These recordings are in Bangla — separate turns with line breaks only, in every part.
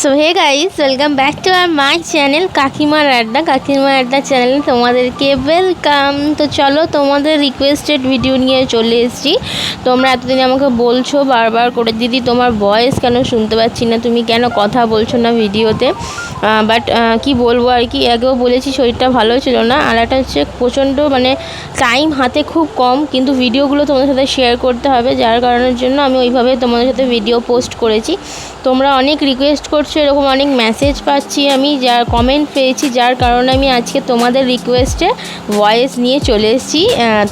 So hey guys welcome back to R my channel কাকিমার আড্ডা কাকিমার আড্ডা চ্যানেলে তোমাদেরকে ওয়েলকাম তো চলো তোমাদের রিকোয়েস্টেড ভিডিও নিয়ে চলে এসেছি। তোমরা এতদিন আমাকে বলছো, বারবার করে, দিদি, তোমার ভয়েস কেন শুনতে পাচ্ছি না? তুমি কেন কথা বলছো না ভিডিওতে বাট কি বলব আর কি? আগেও বলেছি, শরীরটা ভালো ছিল না। আর একটা হচ্ছে প্রচণ্ড মানে টাইম হাতে খুব কম, কিন্তু ভিডিওগুলো তোমাদের সাথে শেয়ার করতে হবে। যার কারণের জন্য আমি ওইভাবে তোমাদের সাথে ভিডিও পোস্ট করেছি। তোমরা অনেক রিকোয়েস্ট করছ, এরকম অনেক মেসেজ পাচ্ছি আমি, যার কমেন্ট পেয়েছি, যার কারণে আমি আজকে তোমাদের রিকোয়েস্টে ভয়েস নিয়ে চলে এসেছি।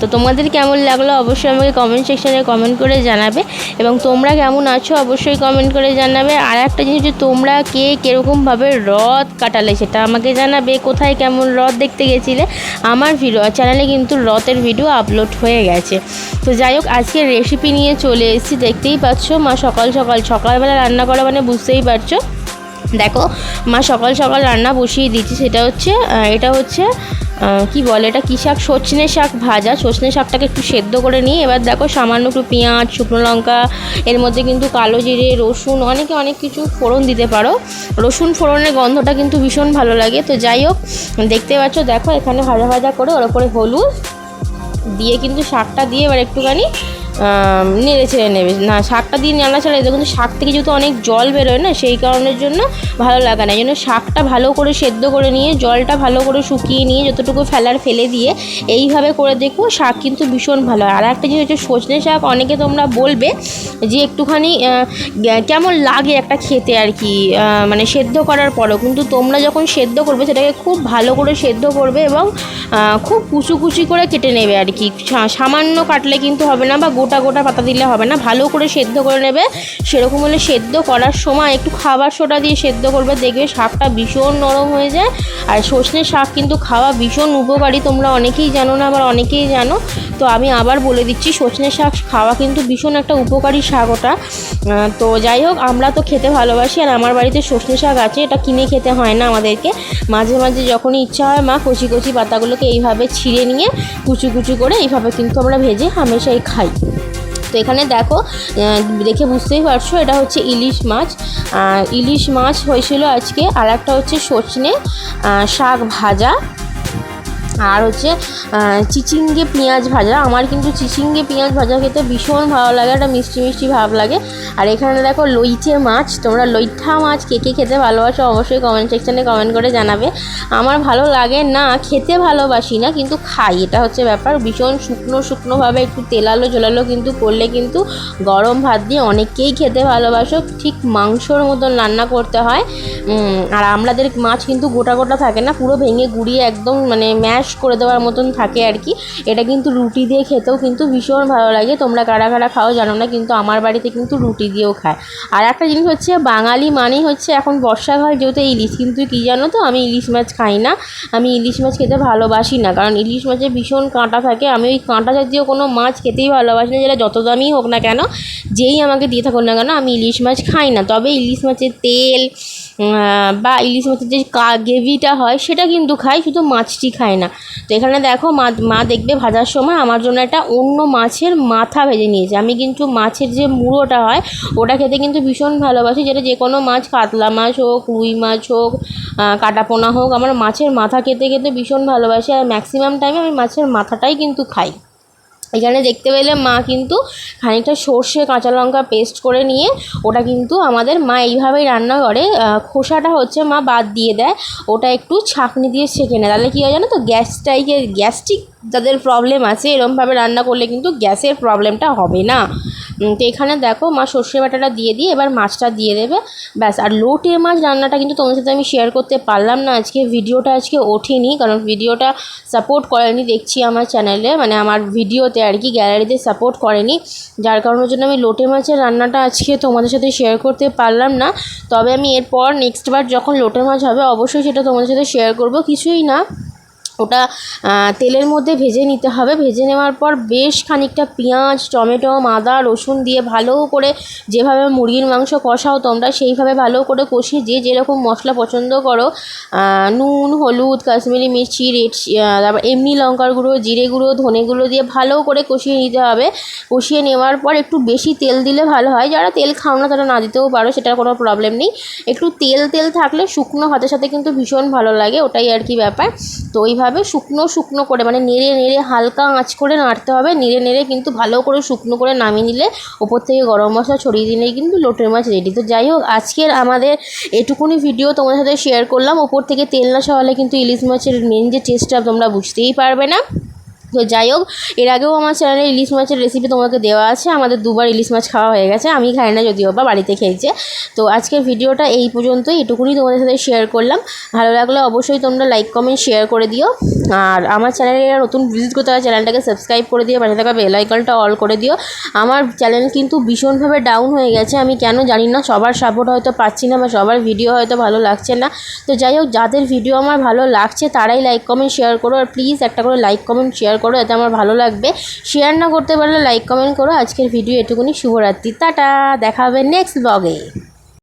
তো তোমাদের কেমন লাগল অবশ্যই আমাকে কমেন্ট সেকশানে কমেন্ট করে জানাবে এবং তোমরা কেমন আছো অবশ্যই কমেন্ট করে জানাবে। আর একটা জিনিস যে তোমরা কে কীরকমভাবে রথ কাটালে সেটা আমাকে জানাবে, কোথায় কেমন রথ দেখতে গেছিলে। আমার ভিডিও চ্যানেলে কিন্তু রথের ভিডিও আপলোড হয়ে গেছে। তো যাই হোক, আজকে রেসিপি নিয়ে চলে এসেছি, দেখতেই পাচ্ছ, মা সকাল সকাল সকালবেলা রান্না করা মানে বুঝতেই পারছ। দেখো, মা সকাল সকাল রান্না বসিয়ে দিচ্ছি সেটা হচ্ছে এটা হচ্ছে কি বলে এটা, কী শাক? সজনে শাক ভাজা। সজনে শাকটাকে একটু সেদ্ধ করে নিই এবার দেখো সামান্য একটু পেঁয়াজ, শুকনো লঙ্কা, এর মধ্যে কিন্তু কালো জিরে, রসুন, অনেকে অনেক কিছু ফোড়ন দিতে পারো। রসুন ফোড়নের গন্ধটা কিন্তু ভীষণ ভালো লাগে। তো যাই হোক, দেখতে পাচ্ছ, দেখো এখানে ভাজা ভাজা করে ওর ওপরে হলুদ দিয়ে কিন্তু শাকটা দিয়ে এবার একটুখানি নেড়ে ছেড়ে নেবে। না, শাকটা দিয়ে নাড়া ছাড়া কিন্তু শাক থেকে যেহেতু অনেক জল বেরোয় না, সেই কারণের জন্য ভালো লাগে না। এই জন্য শাকটা ভালো করে সেদ্ধ করে নিয়ে, জলটা ভালো করে শুকিয়ে নিয়ে, যতটুকু ফেলার ফেলে দিয়ে এইভাবে করে দেখো শাক কিন্তু ভীষণ ভালো হয়। আর একটা জিনিস হচ্ছে, সজনে শাক অনেকে তোমরা বলবে যে একটুখানি কেমন লাগে একটা খেতে আর কি মানে সেদ্ধ করার পরও। কিন্তু তোমরা যখন সেদ্ধ করবে, সেটাকে খুব ভালো করে সেদ্ধ করবে এবং খুব কুচু কুচি করে কেটে নেবে আর কি। সামান্য কাটলে কিন্তু হবে না বা গোটা গোটা পাতা দিলে হবে না। ভালো করে সেদ্ধ করে নেবে। সেরকম হলে সেদ্ধ করার সময় একটু খাবার সোডা দিয়ে সেদ্ধ করবে। দেখবে শাকটা ভীষণ নরম হয়ে যায়। আর সজনে শাক কিন্তু খাওয়া ভীষণ উপকারী। তোমরা অনেকেই জানো না, আবার অনেকেই জানো। তো আমি আবার বলে দিচ্ছি সজনে শাক খাওয়া কিন্তু ভীষণ একটা উপকারী শাক ওটা। তো যাই হোক, আমরা তো খেতে ভালোবাসি, আর আমার বাড়িতে সজনে শাক আছে। এটা কিনে খেতে হয় না আমাদেরকে। মাঝে মাঝে যখনই ইচ্ছা হয়, মা কচি কচি পাতাগুলোকে এইভাবে ছিঁড়ে নিয়ে কুচু কুচু করে এইভাবে কিন্তু আমরা ভেজে হামেশাই খাই। তো এখানে দেখো দেখে বুঝতেই পারছ, এটা হচ্ছে ইলিশ মাছ। ইলিশ মাছ হয়েছিল আজকে আর একটা হচ্ছে সজনে শাক ভাজা। আর হচ্ছে চিচিঙ্গে পেঁয়াজ ভাজা। আমার কিন্তু চিচিঙ্গে পেঁয়াজ ভাজা খেতে ভীষণ ভালো লাগে, একটা মিষ্টি মিষ্টি ভাব লাগে। আর এখানে দেখো লইচে মাছ, তোমরা লইঠা মাছ কে কে খেতে ভালোবাসো অবশ্যই কমেন্ট সেকশানে কমেন্ট করে জানাবে। আমার ভালো লাগে না, খেতে ভালোবাসি না, কিন্তু খাই। এটা হচ্ছে ব্যাপার, ভীষণ শুকনো শুকনোভাবে একটু তেলালো ঝোলালো কিন্তু করলে কিন্তু গরম ভাত দিয়ে অনেকেই খেতে ভালোবাসো। ঠিক মাংসর মতন রান্না করতে হয়। আর আমরাদের মাছ কিন্তু গোটা গোটা থাকে না, পুরো ভেঙে গুঁড়িয়ে একদম মানে ম্যাশ করে দেওয়ার মতন থাকে আর কি। এটা কিন্তু রুটি দিয়ে খেতেও কিন্তু ভীষণ ভালো লাগে। তোমরা কারা কারা খাও জানো না, কিন্তু আমার বাড়িতে কিন্তু রুটি দিয়েও খায়। আর একটা জিনিস হচ্ছে, বাঙালি মানেই হচ্ছে এখন বর্ষাকাল, যেহেতু ইলিশ। কিন্তু কী জানো তো, আমি ইলিশ মাছ খাই না। আমি ইলিশ মাছ খেতে ভালোবাসি না, কারণ ইলিশ মাছে ভীষণ কাঁটা থাকে। আমি ওই কাঁটা জাতীয় কোনো মাছ খেতেই ভালোবাসি না, যেটা যত দামই হোক না কেন, যেই আমাকে দিয়ে থাকুন না কেন, আমি ইলিশ মাছ খাই না। তবে ইলিশ মাছের তেল বা ইলিশ মাছের যে কা, গ্রেভিটা হয়, সেটা কিন্তু খাই, শুধু মাছটি খাই না। তো এখানে দেখো, মা মা দেখবে ভাজার সময় আমার জন্য একটা অন্য মাছের মাথা ভেজে নিয়েছে। আমি কিন্তু মাছের যে মুড়োটা হয়, ওটা খেতে কিন্তু ভীষণ ভালোবাসি, যেটা যে কোনো মাছ, কাতলা মাছ হোক, রুই মাছ হোক কাটাপোনা হোক, আমার মাছের মাথা খেতে খেতে ভীষণ ভালোবাসি। আর ম্যাক্সিমাম টাইমে আমি মাছের মাথাটাই কিন্তু খাই। এখানে দেখতে পেলে মা কিন্তু খানিকটা সর্ষে, কাঁচা লঙ্কা পেস্ট করে নিয়ে ওটা কিন্তু আমাদের মা এইভাবেই রান্না করে। খোসাটা হচ্ছে মা বাদ দিয়ে দেয়। ওটা একটু ছাঁকনি দিয়ে ছেঁকে নেয়। তাহলে কী হয় জানো তো? গ্যাসটাইকে গ্যাস্ট্রিক যাদের প্রবলেম আছে, এরমভাবে রান্না করলে কিন্তু গ্যাসের প্রবলেমটা হবে না। তো এখানে দেখো মা সর্ষে বাটাটা দিয়ে দিয়ে এবার মাছটা দিয়ে দেবে। ব্যাস, আর লোটে মাছ রান্নাটা কিন্তু তোমার সাথে আমি শেয়ার করতে পারলাম না। আজকে ভিডিওটা আজকে ওঠেনি, কারণ ভিডিওটা সাপোর্ট করেনি দেখছি আমার চ্যানেলে মানে আমার ভিডিওতে আর কি গ্যালারিতে সাপোর্ট করেনি। যার কারণের জন্য আমি লোটে মাছের রান্নাটা আজকে তোমাদের সাথে শেয়ার করতে পারলাম না। তবে আমি এরপর নেক্সট বার যখন লোটে মাছ হবে, অবশ্যই সেটা তোমাদের সাথে শেয়ার করব। কিছুই না। ওটা তেলের মধ্যে ভেজে নিতে হবে। ভেজে নেওয়ার পর বেশ খানিকটা পেঁয়াজ, টমেটো, আদা, রসুন দিয়ে ভালো করে যেভাবে মুরগির মাংস কষাও তোমরা, সেইভাবে ভালো করে কষিয়ে যে যেরকম মশলা পছন্দ করো নুন, হলুদ, কাশ্মীরি মির্চি, রেড তারপর এমনি লঙ্কার গুঁড়ো, জিরে গুঁড়ো, ধনে গুঁড়ো দিয়ে ভালো করে কষিয়ে নিতে হবে। কষিয়ে নেওয়ার পর একটু বেশি তেল দিলে ভালো হয়। যারা তেল খাও না তারা না দিতেও পারো, সেটার কোনো প্রবলেম নেই। একটু তেল তেল থাকলে শুকনো ভাতের সাথে কিন্তু ভীষণ ভালো লাগে, ওটাই আর কি ব্যাপার। তো ওইভাবে শুকনো শুকনো করে মানে নেড়ে নেড়ে হালকা আঁচ করে নাড়তে হবে, নেড়ে নেড়ে কিন্তু ভালো করে শুকনো করে নামিয়ে নিলে ওপর থেকে গরম মশলা ছড়িয়ে দিলেই কিন্তু লোটের মাছ রেডি তো যাই হোক, আজকের আমাদের এটুকুনি ভিডিও তোমাদের সাথে শেয়ার করলাম। ওপর থেকে তেল না সওয়ালে কিন্তু ইলিশ মাছের মেন যে টেস্টটা তোমরা বুঝতেই পারবে না। তো যাই হোক, এর আগেও আমার চ্যানেলে ইলিশ মাছের রেসিপি তোমাকে দেওয়া আছে। আমাদের দুবার ইলিশ মাছ খাওয়া হয়ে গেছে। আমি খাই না, যদিও বা বাড়িতে খেয়েছে। তো আজকের ভিডিওটা এই পর্যন্তই। এটুকুনি তোমাদের সাথে শেয়ার করলাম। ভালো লাগলে অবশ্যই তোমরা লাইক কমেন্ট শেয়ার করে দিও। আর আমার চ্যানেলে নতুন ভিজিট করতে হয় চ্যানেলটাকে সাবস্ক্রাইব করে দিও। পাশে থাকা বেল আইকনটা অল করে দিও। আমার চ্যানেল কিন্তু ভীষণভাবে ডাউন হয়ে গেছে। আমি কেন জানি না, সবার সাপোর্ট হয়তো পাচ্ছি না বা সবার ভিডিও হয়তো ভালো লাগছে না। তো যাই হোক, যাদের ভিডিও আমার ভালো লাগছে, তারাই লাইক কমেন্ট শেয়ার করো। আর প্লিজ একটা করে লাইক কমেন্ট শেয়ার করো, এতে আমার ভালো লাগবে। শেয়ার না করতে পারলে লাইক কমেন্ট করো। আজকের ভিডিও এটুকুনি। শুভরাত্রি। টাটা! দেখা হবে নেক্সট ব্লগে